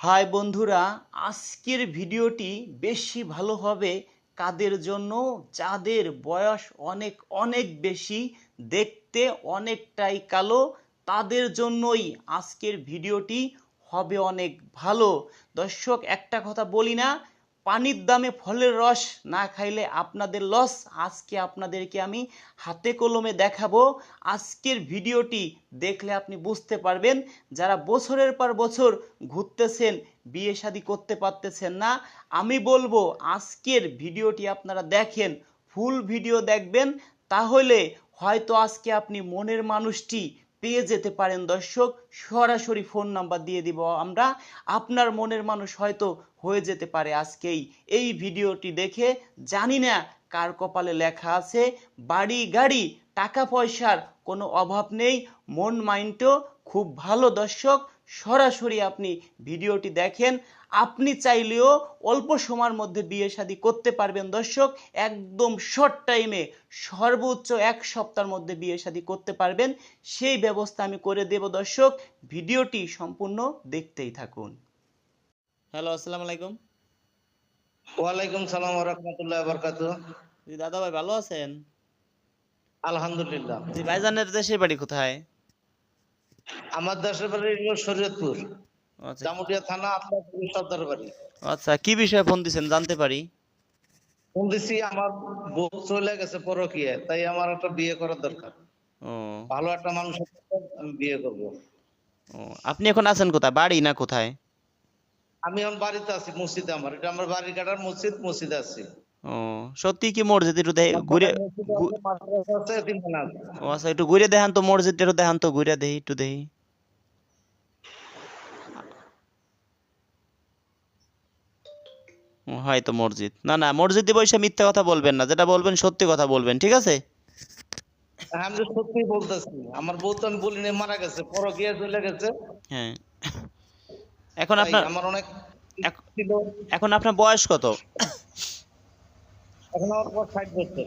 High বন্ধুরা, আজকের ভিডিওটি বেশি ভালো হবে কাদের জন্য? যাদের বয়স অনেক অনেক বেশি, দেখতে অনেকটাই কালো, তাদের জন্যই আজকের ভিডিওটি হবে অনেক ভালো। দর্শক, একটা কথা বলি না পানির দামে ফলের রস না খাইলে আপনাদের লস আজকে আপনাদেরকে আমি হাতে কলমে দেখাবো। আজকের ভিডিওটি দেখলে আপনি বুঝতে পারবেন, যারা বছরের পর বছর ঘুরতেছেন, বিয়ে শাদী করতে পারতেছেন না, আমি বলব আজকের ভিডিওটি আপনারা দেখেন ফুল ভিডিও দেখবেন। তাহলে হয়তো আজকে আপনি মনের মানুষটি পেয়ে যেতে পারেন দর্শক। সরাসরি ফোন নাম্বার দিয়ে দিব আমরা। আপনার মনের মানুষ হয়তো হয়ে যেতে পারে আজকেই। এই ভিডিওটি দেখে জানি না কার কপালে লেখা আছে, বাড়ি, গাড়ি, টাকা পয়সার কোনো অভাব নেই, মন মাইন্ডও খুব ভালো দর্শক। সরাসরি আপনি ভিডিওটি দেখেন। আপনি চাইলেও অল্প সময়ের মধ্যে বিয়ে শাদী করতে পারবেন। দর্শক একদম শর্ট টাইমে সর্বোচ্চ এক সপ্তাহের মধ্যে বিয়ে শাদী করতে পারবেন। সেই ব্যবস্থা আমি করে দেব। দর্শক ভিডিওটি সম্পূর্ণ দেখতেই থাকুন। হ্যালো আসসালামু আলাইকুম। ওয়ালাইকুম সালাম রহমতুল্লাহ বরকাত। জি দাদা ভাই ভালো আছেন? আলহামদুলিল্লাহ। জি ভাইজানের দেশের বাড়ি কোথায়? আমার দেশের বাড়ি হলো শরীয়তপুর। জামুটিয়া থানা আপনার সর্দার বাড়ি আচ্ছা কি বিষয়ে ফোন দিছেন জানতে পারি? ফোন দিছি আমার বউ চলে গেছে পরকিয়ে তাই আমার একটা বিয়ে করার দরকার। ও। ভালো একটা মানুষের সাথে আমি বিয়ে করব। ও আপনি এখন আছেন কোথায়? বাড়ি না কোথায়? আমি এখন বাড়িতে আছি মসজিদে আমার। এটা আমার বাড়ি কাটার মসজিদ মসজিদে আছি। ও সত্যি কি মসজিদ একটু ঘুরে। ও আচ্ছা একটু ঘুরে দেখান তো মসজিদটা একটু দেখান তো ঘুরে দেখি একটু দেখি হয়তো মসজিদ। না না মসজিদে বসে মিথ্যা কথা বলবেন না যেটা বলবেন সত্যি কথা বলবেন ঠিক আছে? হ্যাঁ, আমি তো সত্যি বলতেছি আমার বউ তো আমি বলিনি মারা গেছে পরকিয়ে চলে গেছে। হ্যাঁ। এখন আপনার আমার অনেক এখন আপনার বয়স কত? এখন আমার পর ষাট বছর।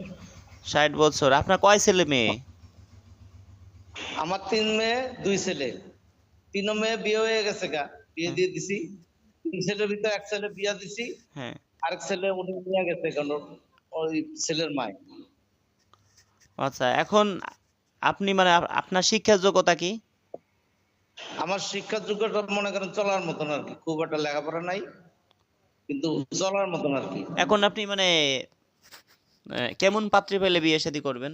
ষাট বছর। আপনার কয় ছেলে মেয়ে? আমার তিন মেয়ে দুই ছেলে। তিন মেয়ে বিয়ে হয়ে গেছে গা বিয়ে দিয়ে দিছি। তিন ছেলের ভিতরে এক ছেলে বিয়ে দিছি হ্যাঁ। আরেক ছেলে উনি নিয়ে গেছে কারণ ওই ছেলের মায় আচ্ছা এখন আপনি মানে আপনার শিক্ষার যোগ্যতা কি? আমার শিক্ষার যোগ্যতা মনে করেন চলার মতন আর কি খুব একটা লেখাপড়া নাই কিন্তু চলার মতন আর কি। এখন আপনি মানে কেমন পাত্রী পেলে বিয়ে শাদী করবেন?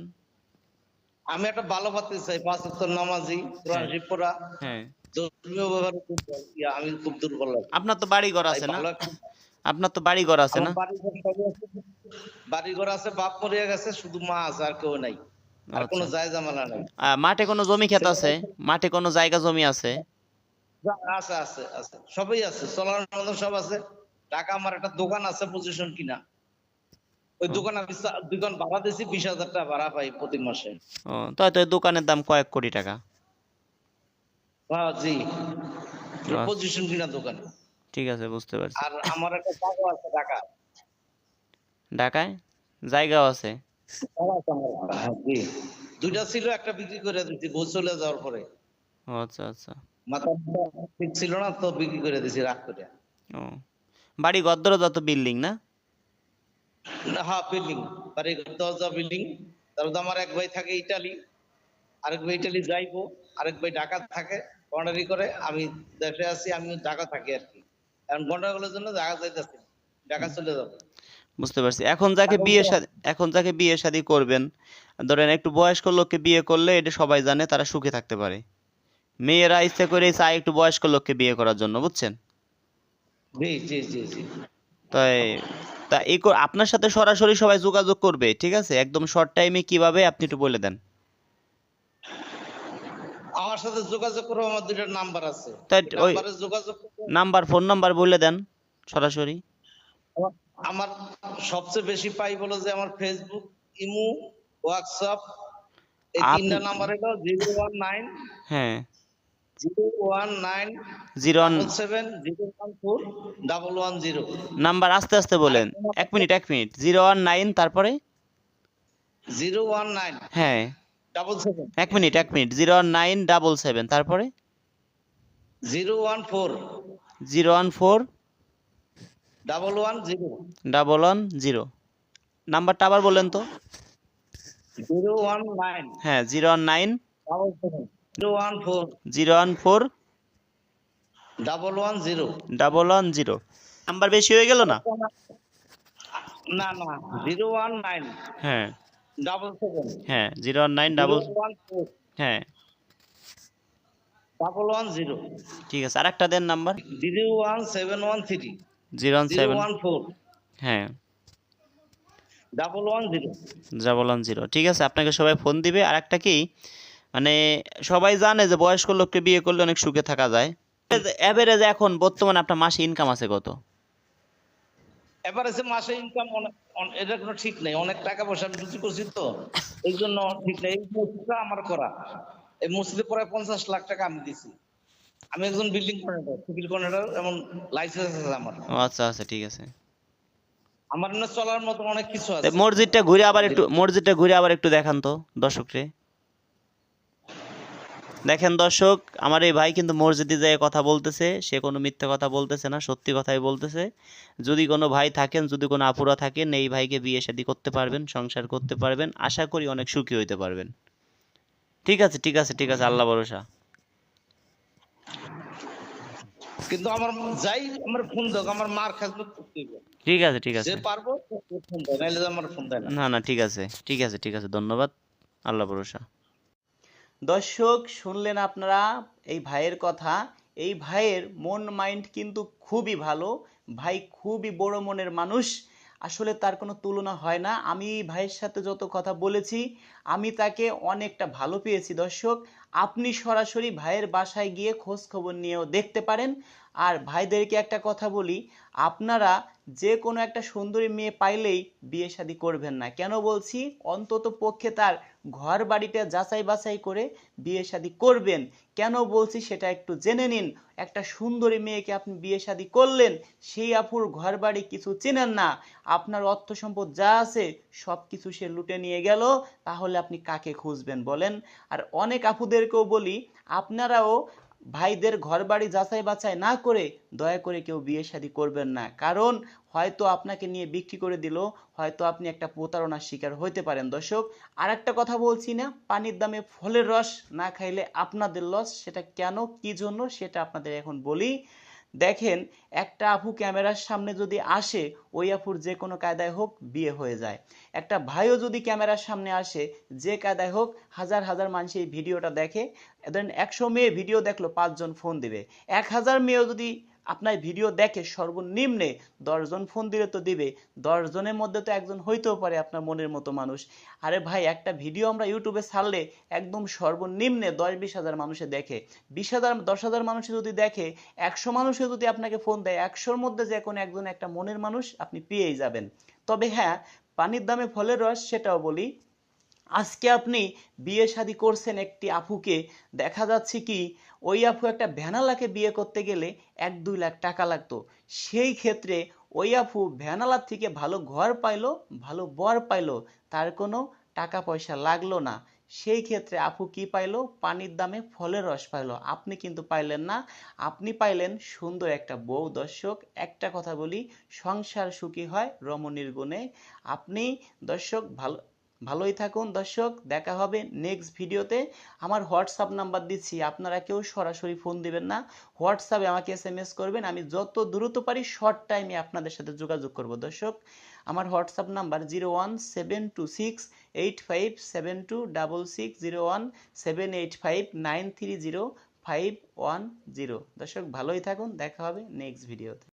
আমি একটা ভালো পাত্রী চাই পাঁচ উত্তর নামাজি কোরআন হ্যাঁ। আমি খুব দুর্বল আপনার তো বাড়ি ঘর আছে না? আপনার তো বাড়ি ঘর আছে না? বাড়িঘর সবই আছে। বাপ মরিয়া গেছে শুধু মা আছে আর কেউ নাই। আর কোনো আচ্ছা। জামালা নাই। মাঠে কোনো জমি ক্ষেত আছে? মাঠে কোনো জায়গা জমি আছে? আছে আছে আছে। সবই আছে। চলার মতন সব আছে। টাকা আমার একটা দোকান আছে পজিশন কিনা। ওই দোকান আমি দোকান ভাড়া দিছি বিশ হাজার টাকা ভাড়া পাই প্রতি মাসে। ও তাই তো দোকানের দাম কয়েক কোটি টাকা। হ্যাঁ জি। আচ্ছা। পজিশন কিনা দোকান। ঠিক আছে বুঝতে পারছি। আর আমার একটা জায়গা আছে টাকা ঢাকায়? জায়গাও আছে। জি। দুইটা ছিল একটা বিক্রি করে বউ চলে যাওয়ার পরে। আচ্ছা আচ্ছা। মাথা ঠিক ছিল না তো বিক্রি করে দিছি করে। ও। বাড়ি দরজা তো বিল্ডিং না? হ্যাঁ বিল্ডিং। বাড়ি দরজা বিল্ডিং। তারপর আমার এক ভাই থাকে ইটালি। আরেক ভাই ইটালি যাইবো আরেক ভাই ঢাকা থাকে। কর্নারি করে আমি দেশে আছি আমি ঢাকা থাকি আর কি। এখন গন্ডাগোলের জন্য ঢাকা যাইতেছি ঢাকা চলে যাব। বুঝতে পারছি। এখন যাকে বিয়ে এখন যাকে বিয়ে শাদী করবেন ধরেন একটু বয়স্ক লোককে বিয়ে করলে এটা সবাই জানে তারা সুখে থাকতে পারে। মেয়েরা ইচ্ছে করে চায় একটু বয়স্ক লোককে বিয়ে করার জন্য বুঝছেন? জি জি জি জি। তাই তা এই আপনার সাথে সরাসরি সবাই যোগাযোগ করবে ঠিক আছে? একদম শর্ট টাইমে কীভাবে আপনি একটু বলে দেন। আমার সাথে যোগাযোগ করব আমার দুইটা নাম্বার আছে। তাই ওই নাম্বারে যোগাযোগ নাম্বার ফোন নাম্বার বলে দেন সরাসরি। আমার- সবচেয়ে বেশি পাই বলো যে আমার ফেসবুক ইমো হোয়াটসঅ্যাপ এই তিনটা নাম্বার হলো জিরো ওয়ান নাইন হ্যাঁ। Zero one nine zero seven zero one four double one zero number আস্তে আস্তে বলেন। এক মিনিট এক মিনিট। জিরো ওয়ান নাইন তারপরে? জিরো ওয়ান নাইন হ্যাঁ। ডাবল সেভেন এক মিনিট এক minute. Zero nine double seven তারপরে? Zero one four zero one four double one zero double one zero নাম্বারটা আবার বলেন তো। জিরো ওয়ান নাইন হ্যাঁ zero one nine double seven zero one four zero one four double one zero double one zero number বেশি হয়ে গেল না? না না। জিরো ওয়ান নাইন হ্যাঁ। ডাবল সেভেন হ্যাঁ জিরো ওয়ান নাইন ডাবল হ্যাঁ। ডাবল ওয়ান জিরো ঠিক আছে আরেকটা দেন number. Zero one seven one three zero one seven one four হ্যাঁ। Double one zero double one zero ঠিক আছে আপনাকে সবাই ফোন দিবে। আর একটা কি মানে সবাই জানে যে বয়স্ক লোককে বিয়ে করলে অনেক সুখে থাকা যায়। অ্যাভারেজ এখন বর্তমানে আপনার মাসে ইনকাম আছে কত? এসে মাসে ইনকাম এটা কোনো ঠিক নেই। অনেক টাকা পয়সা আমি করছি তো এই জন্য ঠিক নেই। এই মসজিদটা আমার করা। এই মসজিদে প্রায় পঞ্চাশ লাখ টাকা আমি দিছি। আমি একজন বিল্ডিং কর্নেটার সিভিল কর্নেটার এমন লাইসেন্স আছে আমার। আচ্ছা আচ্ছা ঠিক আছে। আমার এমনি চলার মতো অনেক কিছু আছে। মসজিদটা ঘুরে আবার একটু মসজিদটা ঘুরে আবার একটু দেখান তো দর্শকরে। দেখেন দর্শক আমার এই ভাই কিন্তু মসজিদে যেয়ে কথা বলতেছে সে কোনো মিথ্যে কথা বলতেছে না সত্যি কথাই বলতেছে। যদি কোনো ভাই থাকেন যদি কোনো আপুরা থাকেন এই ভাইকে বিয়ে শাদী করতে পারবেন সংসার করতে পারবেন আশা করি অনেক সুখী হইতে পারবেন। ঠিক আছে ঠিক আছে ঠিক আছে আল্লাহ ভরসা। কিন্তু আমার যাই আমার ফোন দেখ আমার মার হবে ঠিক আছে ঠিক আছে। যে পারব ফোন দেয় নাইলে আমার ফোন না। না না ঠিক আছে ঠিক আছে ঠিক আছে ধন্যবাদ আল্লাহ ভরসা। দর্শক, শুনলেন আপনারা এই ভাইয়ের কথা। এই ভাইয়ের মন, মাইন্ড কিন্তু খুবই ভালো। ভাই খুবই বড় মনের মানুষ। আসলে তার কোনো তুলনা হয় না। আমি ভাইয়ের সাথে যত কথা বলেছি, আমি তাকে অনেকটা ভালো পেয়েছি। দর্শক, আপনি সরাসরি ভাইয়ের বাসায় গিয়ে খোঁজ খবর নিয়েও দেখতে পারেন। আর ভাইদেরকে একটা কথা বলি, আপনারা যে কোনো একটা সুন্দরী মেয়ে পাইলেই বিয়ে শাদী করবেন না। কেন বলছি? অন্তত পক্ষে তার ঘর বাড়িটা যাচাই বাছাই করে বিয়ে শাদী করবেন। কেন বলছি সেটা একটু জেনে নিন। একটা সুন্দরী মেয়েকে আপনি বিয়ে শাদী করলেন, সেই আপুর ঘর বাড়ি কিছু চেনেন না। আপনার অর্থ সম্পদ যা আছে সব কিছু সে লুটে নিয়ে গেল, তাহলে আপনি কাকে খুঁজবেন বলেন? আর অনেক আপুদেরকেও বলি, আপনারাও ভাইদের ঘর বাড়ি যাচাই বাছাই না করে দয়া করে কেউ বিয়ে শাদী করবেন না। কারণ হয়তো আপনাকে নিয়ে বিক্রি করে দিল, হয়তো আপনি একটা প্রতারণার শিকার হইতে পারেন। দর্শক আর একটা কথা বলছি না, পানির দামে ফলের রস না খাইলে আপনাদের লস সেটা কেন, কি জন্য, সেটা আপনাদের এখন বলি। দেখেন, একটা আপু ক্যামেরার সামনে যদি আসে, ওই আপুর যে কোনো কায়দায় হোক বিয়ে হয়ে যায়। একটা ভাইও যদি ক্যামেরার সামনে আসে, যে কায়দায় হোক হাজার হাজার মানুষ এই ভিডিওটা দেখে। ধরেন একশো মেয়ে ভিডিও দেখল, পাঁচজন ফোন দেবে। এক হাজার মেয়েও যদি আপনার ভিডিও দেখে সর্বনিম্নে দশজন ফোন দিলে তো দিবে। দশজনের মধ্যে তো একজন হইতেও পারে আপনার মনের মতো মানুষ। আরে ভাই, একটা ভিডিও আমরা ইউটিউবে ছাড়লে একদম সর্বনিম্নে দশ বিশ হাজার মানুষে দেখে। বিশ হাজার, দশ হাজার মানুষে যদি দেখে, একশো মানুষে যদি আপনাকে ফোন দেয়, একশোর মধ্যে যে কোনো একজন একটা মনের মানুষ আপনি পেয়েই যাবেন। তবে হ্যাঁ পানির দামে ফলের রস সেটাও বলি। আজকে আপনি বিয়ে শাদী করছেন একটি আপুকে, দেখা যাচ্ছে কি ওই আপু একটা ভ্যানালাকে বিয়ে করতে গেলে এক দুই লাখ টাকা লাগতো। সেই ক্ষেত্রে ওই আপু ভ্যানালার থেকে ভালো ঘর পাইলো, ভালো বর পাইলো, তার কোনো টাকা পয়সা লাগল না। সেই ক্ষেত্রে আপু কি পাইলো? পানির দামে ফলের রস পাইলো। আপনি কিন্তু পাইলেন না। আপনি পাইলেন সুন্দর একটা বউ দর্শক। একটা কথা বলি, সংসার সুখী হয় রমণীর গুণে। আপনি দর্শক ভালো ভালোই থাকুন দর্শক, দেখা হবে নেক্সট ভিডিওতে। আমার হোয়াটসঅ্যাপ নাম্বার দিচ্ছি, আপনারা কেউ সরাসরি ফোন দিবেন না। হোয়াটসঅ্যাপে আমাকে এস এম এস করবেন, আমি যত দ্রুত পারি শর্ট টাইমে আপনাদের সাথে যোগাযোগ করব। দর্শক, আমার WhatsApp number zero one seven two six eight five seven two double six zero one seven eight five nine three zero five one zero দর্শক, ভালোই থাকুন, দেখা হবে নেক্সট ভিডিওতে